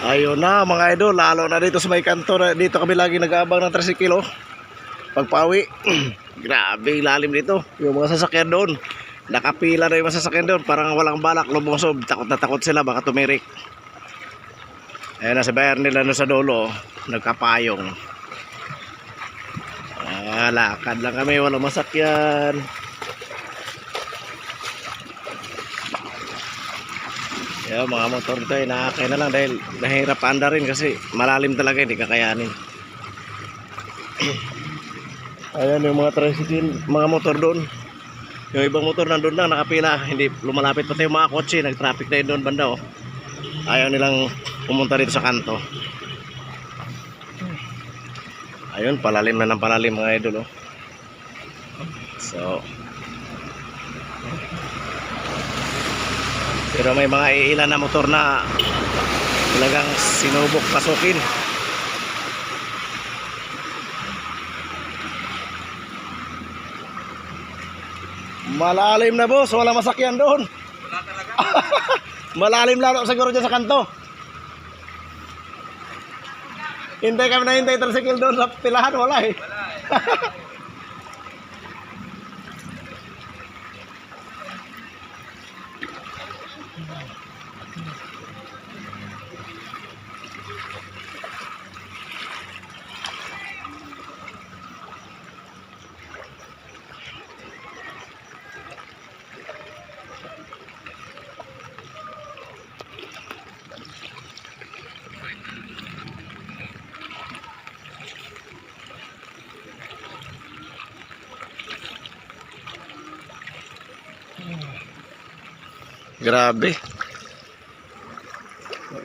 Ayun na mga idol, lalo na dito sa may kanto dito kami lagi nag-aabang ng tricycle oh. Pagpawi. Grabe lalim dito. Yung mga sasakyan doon. Nakapila na yung mga sasakyan doon. Parang walang balak lumusob. Takot na takot sila baka tumirik. Ayun na sa bayan nila no sa dulo. oh. Nagkapayong. Ah, lakad lang kami. Walang masakyan. Yan, mga motor dito ay nakakaya na lang dahil nahirap anda rin kasi malalim talaga hindi kakayanin. Ayan yung mga tricycle, mga motor doon. Yung ibang motor nandun lang nakapila, hindi lumalapit pati yung mga kotse, nag-traffic na yun doon banda oh. Ayaw nilang pumunta dito sa kanto. Ayun, palalim na ng palalim mga idol oh. So, Pero may mga ilan na motor na talagang sinubok pasukin. Malalim na boss, wala masakyan doon. Wala talaga. Malalim lalo siguro dyan sa kanto. Hintay kami na hintay tricycle doon sa pilahan, wala eh. Wala eh. Grabe.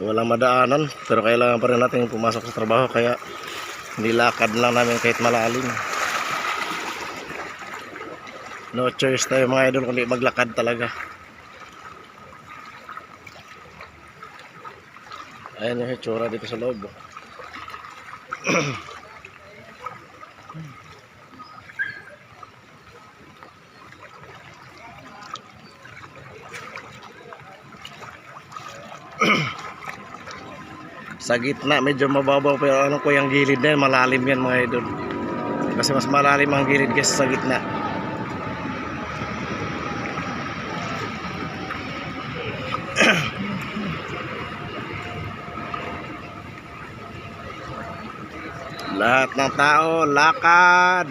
Walang madaanan, pero kailangan pa rin natin pumasok sa trabaho kaya nilakad lang namin kahit malalim. No choice tayo mga idol kundi maglakad talaga. Ayan yung hitsura dito sa loob. Sa gitna medyo mababaw pero ano ko yung gilid na yan, malalim yan mga idol. Kasi mas malalim ang gilid kaysa sa gitna. Lahat ng tao, lakad.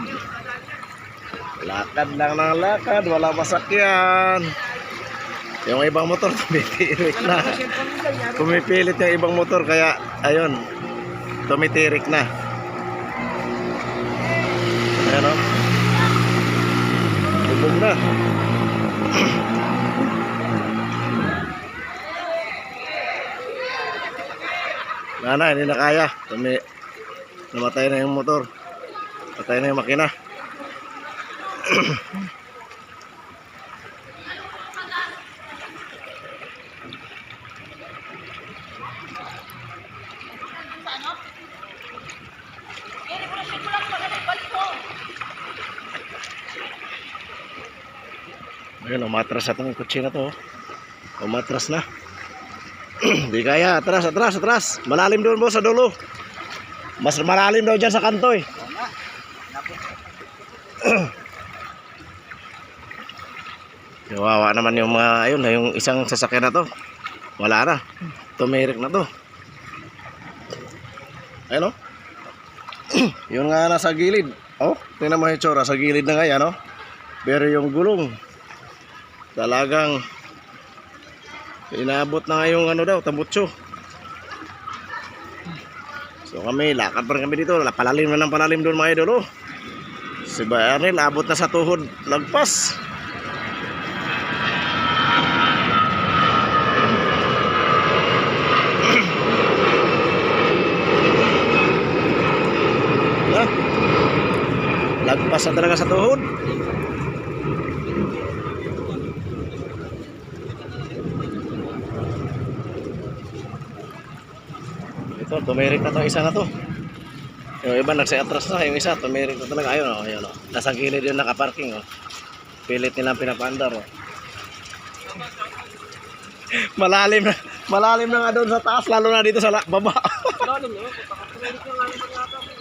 Lakad lang ng lakad, wala masakyan. Yung ibang motor, tumitirik na. Pumipilit yung ibang motor, kaya, ayun, tumitirik na. Ayan o. Bubog na. Nana, hindi na kaya. Tumi namatay na yung motor. Patay na yung makina. Ayun, umatras na itong kutsi na to. oh. Umatras na. Di kaya, atras, atras, atras. Malalim doon mo sa dulo. Mas malalim daw dyan sa kanto eh. Kawawa naman yung mga, ayun, yung isang sasakyan na to. Wala na. Tumirik na to. Ayun oh. yun nga nasa gilid. Oh, tingnan mo yung tsura. Sa gilid na nga yan, oh. Pero yung gulong, talagang inaabot na nga yung ano daw, tambutso. So kami, lakad pa rin kami dito. Palalim na ng palalim doon mga idol, oh. Si Bayarnil, abot na sa tuhod. Lagpas. Na. Lagpas na talaga sa tuhod. Ito, tumirik na to isa na to. Yung iba nagsa-atras na, yung isa tumirik na talaga. Ayun, oh, oh. Nasa gilid yung nakaparking, oh. Pilit nilang pinapandar, oh. Malalim na. Malalim na nga doon sa taas, lalo na dito sa baba. Lalim yun. Yata.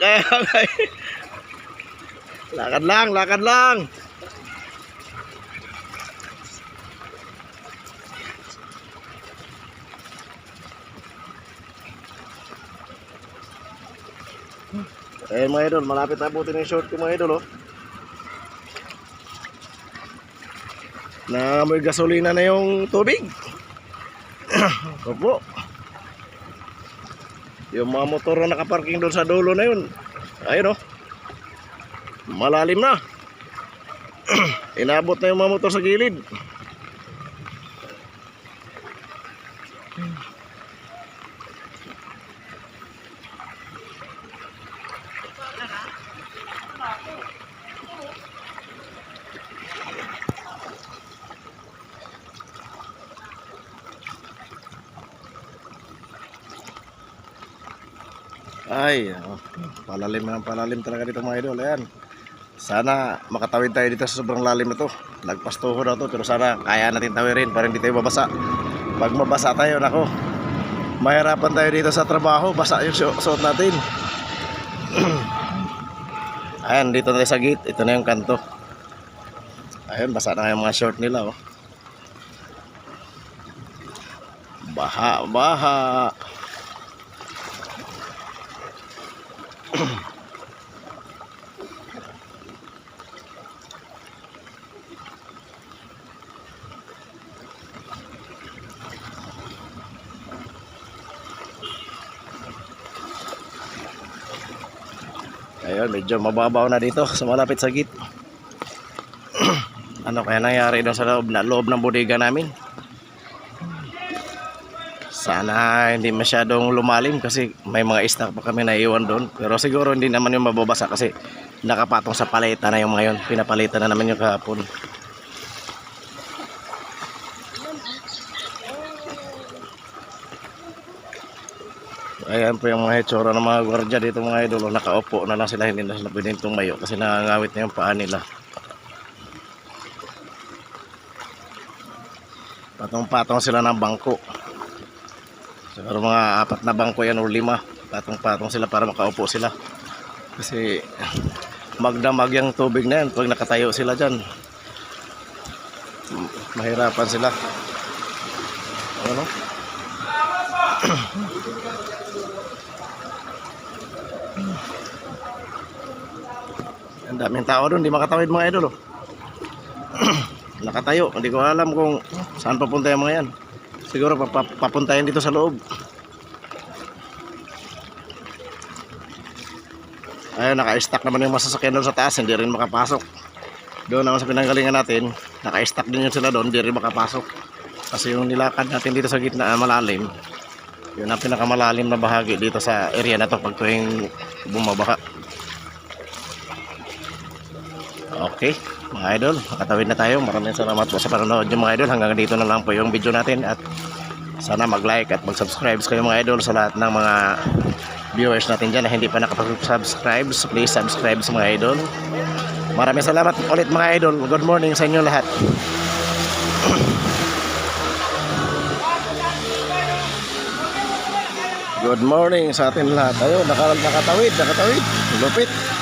Kaya, kaya. Lakad lang, lakad lang. Eh mga idol, malapit na buti yung short ko mga idol oh. Na may gasolina na yung tubig. Opo. Yung mga motor na nakaparking doon sa dulo na yun. Ayun oh. Malalim na. Inabot na yung mga motor sa gilid. Ay, oh, palalim na palalim talaga dito mga idol. Ayan. Sana makatawid tayo dito sa sobrang lalim na to. Lagpas na to, pero sana kaya natin tawirin para hindi tayo mabasa. Pag mabasa tayo, nako, mahirapan tayo dito sa trabaho. Basa yung su- suot natin. Ayan, dito na sa gate. Ito na yung kanto. Ayun, basa na yung mga short nila. Oh. Baha, baha. Ayun, medyo mababaw na dito sa malapit sa gate. ano kaya nangyari doon sa loob, na, loob ng bodega namin? Sana hindi masyadong lumalim kasi may mga stock pa kami na iwan doon. Pero siguro hindi naman yung mababasa kasi nakapatong sa paleta na yung mga yun. Pinapalitan na naman yung kahapon. Ayan po yung mga itsura ng mga gwardiya dito mga idol. Nakaupo na lang sila, hindi na sila pwedeng tumayo kasi nangangawit na yung paa nila. Patong-patong sila ng bangko. Siguro mga apat na bangko yan o lima. Patong-patong sila para makaupo sila. Kasi magdamag yung tubig na yan pag nakatayo sila dyan. Mahirapan sila. Ano? Ang daming tao doon, di makatawid mga idol. Oh. Nakatayo, hindi ko alam kung saan papunta yung mga yan. Siguro pap papuntayan dito sa loob. Ayun, naka-stack naman yung masasakyan doon sa taas, hindi rin makapasok. Doon naman sa pinanggalingan natin, naka-stack din yun sila doon, hindi rin makapasok. Kasi yung nilakad natin dito sa gitna, malalim. Yun ang pinakamalalim na bahagi dito sa area na to pag tuwing bumabaha. Okay, mga idol, makatawid na tayo. Maraming salamat po sa panonood nyo mga idol. Hanggang dito na lang po yung video natin at sana mag-like at mag-subscribe kayo mga idol sa lahat ng mga viewers natin dyan na hindi pa nakapag-subscribe. Please subscribe sa mga idol. Maraming salamat ulit mga idol. Good morning sa inyo lahat. Good morning sa atin lahat. Ayun, naka, nakatawid, nakatawid. Lupit.